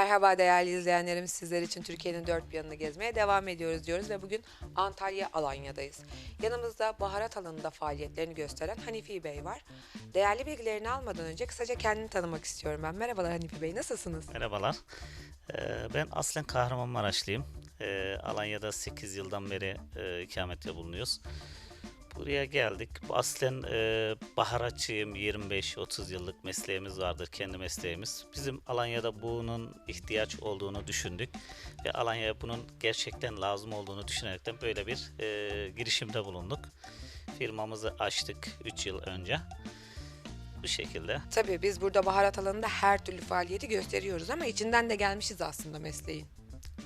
Merhaba değerli izleyenlerimiz. Sizler için Türkiye'nin dört bir yanını gezmeye devam ediyoruz diyoruz ve bugün Antalya Alanya'dayız. Yanımızda baharat alanında faaliyetlerini gösteren Hanifi Bey var. Değerli bilgilerini almadan önce kısaca kendini tanımak istiyorum ben. Merhabalar Hanifi Bey, nasılsınız? Merhabalar. Ee, Ben aslen Kahramanmaraşlıyım. Ee, Alanya'da 8 yıldan beri e, ikametle bulunuyoruz. Buraya geldik. Aslen e, baharatçıyım. 25-30 yıllık mesleğimiz vardır. Kendi mesleğimiz. Bizim Alanya'da bunun ihtiyaç olduğunu düşündük. Ve Alanya'ya bunun gerçekten lazım olduğunu düşünerekten böyle bir e, girişimde bulunduk. Firmamızı açtık 3 yıl önce. Bu şekilde. Tabii biz burada baharat alanında her türlü faaliyeti gösteriyoruz ama içinden de gelmişiz aslında mesleğin.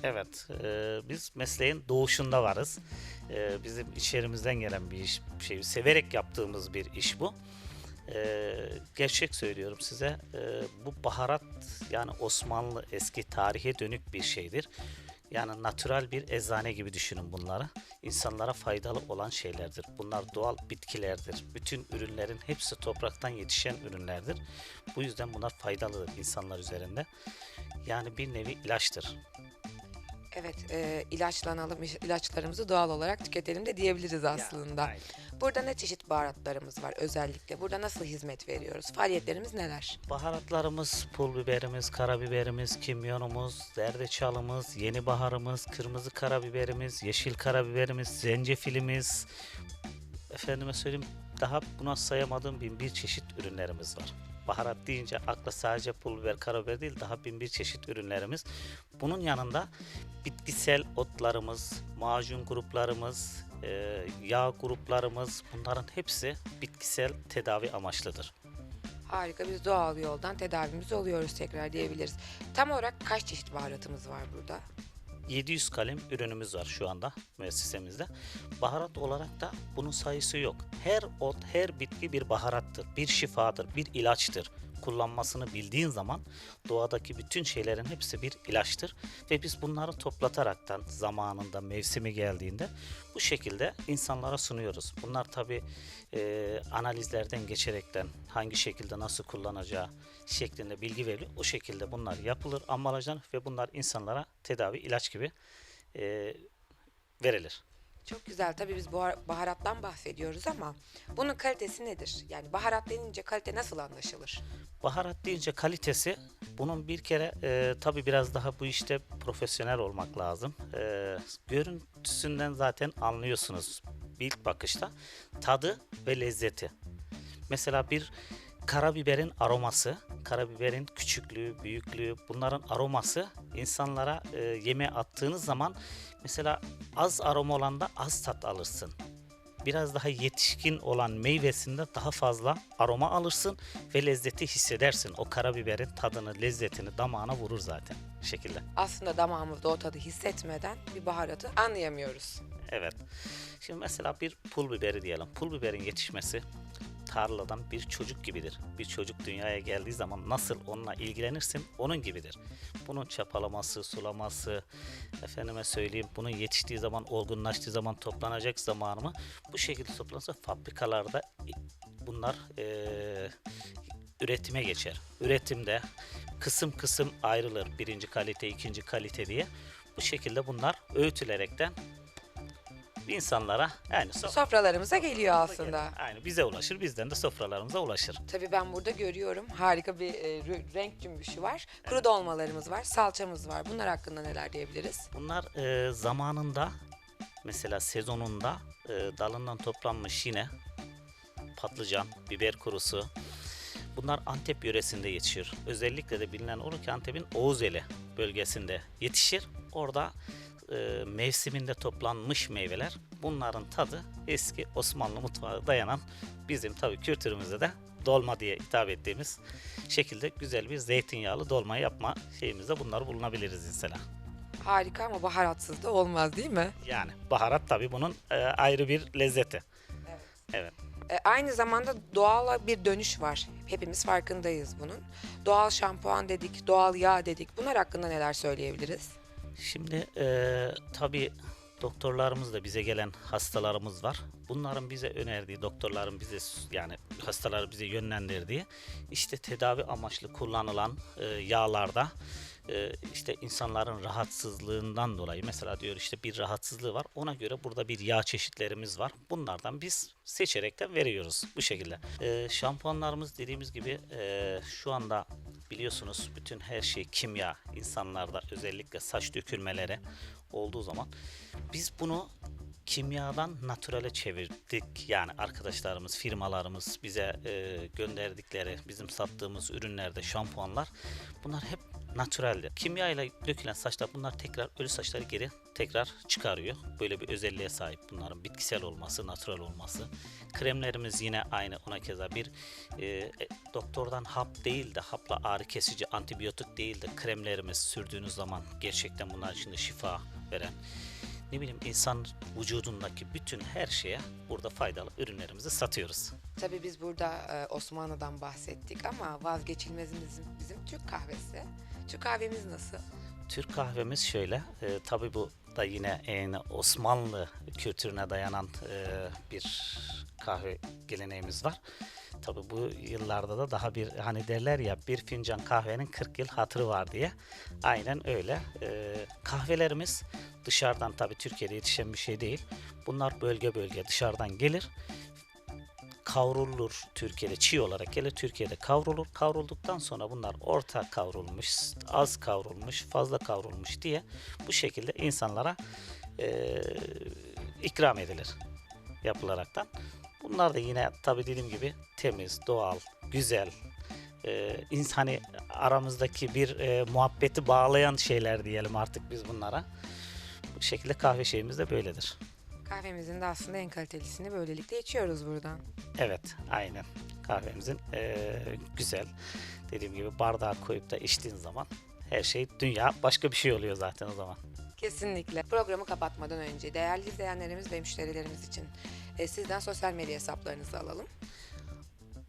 Evet, e, biz mesleğin doğuşunda varız. E, bizim içerimizden gelen bir iş, şey, severek yaptığımız bir iş bu. E, gerçek söylüyorum size, e, bu baharat yani Osmanlı eski tarihe dönük bir şeydir. Yani natürel bir eczane gibi düşünün bunları. İnsanlara faydalı olan şeylerdir. Bunlar doğal bitkilerdir. Bütün ürünlerin hepsi topraktan yetişen ürünlerdir. Bu yüzden bunlar faydalıdır insanlar üzerinde. Yani bir nevi ilaçtır. Evet, e, ilaçlanalım, ilaçlarımızı doğal olarak tüketelim de diyebiliriz aslında. aynen. Burada ne çeşit baharatlarımız var özellikle? Burada nasıl hizmet veriyoruz? Faaliyetlerimiz neler? Baharatlarımız, pul biberimiz, karabiberimiz, kimyonumuz, zerdeçalımız, yeni baharımız, kırmızı karabiberimiz, yeşil karabiberimiz, zencefilimiz, efendime söyleyeyim daha buna sayamadığım bin bir çeşit ürünlerimiz var. Baharat deyince akla sadece pul biber, karabiber değil daha bin bir çeşit ürünlerimiz. Bunun yanında bitkisel otlarımız, macun gruplarımız, e, yağ gruplarımız bunların hepsi bitkisel tedavi amaçlıdır. Harika, biz doğal yoldan tedavimiz oluyoruz tekrar diyebiliriz. Tam olarak kaç çeşit baharatımız var burada? 700 kalem ürünümüz var şu anda müessesemizde. Baharat olarak da bunun sayısı yok. Her ot, her bitki bir baharattır, bir şifadır, bir ilaçtır. Kullanmasını bildiğin zaman doğadaki bütün şeylerin hepsi bir ilaçtır ve biz bunları toplataraktan zamanında mevsimi geldiğinde bu şekilde insanlara sunuyoruz. Bunlar tabi analizlerden geçerekten hangi şekilde nasıl kullanacağı şeklinde bilgi veriliyor. O şekilde bunlar yapılır, ambalajlanır ve bunlar insanlara tedavi ilaç gibi e, verilir. Çok güzel. Tabii biz baharattan bahsediyoruz ama bunun kalitesi nedir? Yani baharat denince kalite nasıl anlaşılır? Baharat deyince kalitesi bunun bir kere e, tabi biraz daha bu işte profesyonel olmak lazım. E, görüntüsünden zaten anlıyorsunuz ilk bakışta tadı ve lezzeti. Mesela bir karabiberin aroması, karabiberin küçüklüğü, büyüklüğü, bunların aroması insanlara e, yemeğe attığınız zaman mesela az aroma olan da az tat alırsın biraz daha yetişkin olan meyvesinde daha fazla aroma alırsın ve lezzeti hissedersin. O karabiberin tadını, lezzetini damağına vurur zaten şekilde. Aslında damağımızda o tadı hissetmeden bir baharatı anlayamıyoruz. Evet. Şimdi mesela bir pul biberi diyelim. Pul biberin yetişmesi tarladan bir çocuk gibidir. Bir çocuk dünyaya geldiği zaman nasıl onunla ilgilenirsin onun gibidir. Bunun çapalaması, sulaması, efendime söyleyeyim bunun yetiştiği zaman, olgunlaştığı zaman toplanacak zamanı bu şekilde toplanırsa fabrikalarda bunlar eee, üretime geçer. Üretimde kısım kısım ayrılır. Birinci kalite, ikinci kalite diye. Bu şekilde bunlar öğütülerekten insanlara yani so- Sofralarımıza geliyor aslında. Aynı bize ulaşır, bizden de sofralarımıza ulaşır. Tabii ben burada görüyorum harika bir e, rü- renk cümbüşü var. Kuru dolmalarımız var, salçamız var. Bunlar hakkında neler diyebiliriz? Bunlar e, zamanında mesela sezonunda e, dalından toplanmış yine patlıcan, biber kurusu. Bunlar Antep yöresinde yetişir. Özellikle de bilinen olur ki Antep'in Oğuzeli bölgesinde yetişir. Orada e, mevsiminde toplanmış meyveler. Bunların tadı eski Osmanlı mutfağı dayanan bizim tabii kültürümüzde de dolma diye hitap ettiğimiz şekilde güzel bir zeytinyağlı dolma yapma şeyimizde bunları bulunabiliriz mesela. Harika ama baharatsız da olmaz değil mi? Yani baharat tabii bunun e, ayrı bir lezzeti. Evet. Evet. E, aynı zamanda doğala bir dönüş var. Hepimiz farkındayız bunun. Doğal şampuan dedik, doğal yağ dedik. Bunlar hakkında neler söyleyebiliriz? Şimdi e, tabii doktorlarımız da bize gelen hastalarımız var. Bunların bize önerdiği, doktorların bize yani hastaları bize yönlendirdiği işte tedavi amaçlı kullanılan e, yağlarda e, işte insanların rahatsızlığından dolayı mesela diyor işte bir rahatsızlığı var. Ona göre burada bir yağ çeşitlerimiz var. Bunlardan biz seçerekten veriyoruz bu şekilde. E, şampuanlarımız dediğimiz gibi e, şu anda biliyorsunuz bütün her şey kimya insanlarda özellikle saç dökülmeleri olduğu zaman biz bunu kimyadan naturale çevirdik. Yani arkadaşlarımız, firmalarımız bize e, gönderdikleri, bizim sattığımız ürünlerde şampuanlar bunlar hep naturaldi. Kimya ile dökülen saçlar bunlar tekrar ölü saçları geri tekrar çıkarıyor. Böyle bir özelliğe sahip bunların bitkisel olması, natural olması. Kremlerimiz yine aynı ona keza bir e, e, doktordan hap değil de hapla ağrı kesici, antibiyotik değil de kremlerimiz sürdüğünüz zaman gerçekten bunlar içinde şifa veren ne bileyim insan vücudundaki bütün her şeye burada faydalı ürünlerimizi satıyoruz. Tabii biz burada e, Osmanlı'dan bahsettik ama vazgeçilmezimiz bizim Türk kahvesi. Türk kahvemiz nasıl? Türk kahvemiz şöyle, e, tabii bu da yine en Osmanlı kültürüne dayanan e, bir kahve geleneğimiz var. Tabii bu yıllarda da daha bir hani derler ya bir fincan kahvenin 40 yıl hatırı var diye. Aynen öyle. E, kahvelerimiz dışarıdan tabii Türkiye'de yetişen bir şey değil. Bunlar bölge bölge dışarıdan gelir. Kavrulur Türkiye'de çiğ olarak gelir Türkiye'de kavrulur. Kavrulduktan sonra bunlar orta kavrulmuş az kavrulmuş fazla kavrulmuş diye bu şekilde insanlara eee, ikram edilir yapılaraktan. Bunlar da yine tabi dediğim gibi temiz doğal güzel eee ins- hani aramızdaki bir eee, muhabbeti bağlayan şeyler diyelim artık biz bunlara. Bu şekilde kahve şeyimiz de böyledir. Kahvemizin de aslında en kalitelisini böylelikle içiyoruz buradan. Evet, aynen. Kahvemizin eee, güzel. Dediğim gibi bardağa koyup da içtiğin zaman her şey dünya başka bir şey oluyor zaten o zaman. Kesinlikle. Programı kapatmadan önce değerli izleyenlerimiz ve müşterilerimiz için e, sizden sosyal medya hesaplarınızı alalım.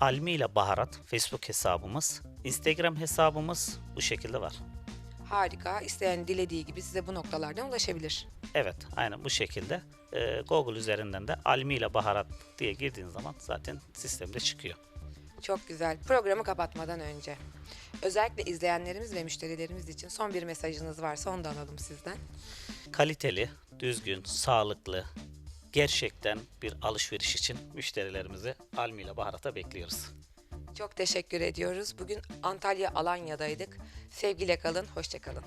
Almi ile Baharat Facebook hesabımız, Instagram hesabımız bu şekilde var. Harika. İsteyen dilediği gibi size bu noktalardan ulaşabilir. Evet, aynen bu şekilde. Eee, Google üzerinden de Almi ile Baharat diye girdiğin zaman zaten sistemde çıkıyor. Çok güzel. Programı kapatmadan önce özellikle izleyenlerimiz ve müşterilerimiz için son bir mesajınız varsa onu da alalım sizden. Kaliteli, düzgün, sağlıklı, gerçekten bir alışveriş için müşterilerimizi Almi ile Baharat'a bekliyoruz. Çok teşekkür ediyoruz. Bugün Antalya Alanya'daydık. Sevgiyle kalın, hoşça kalın.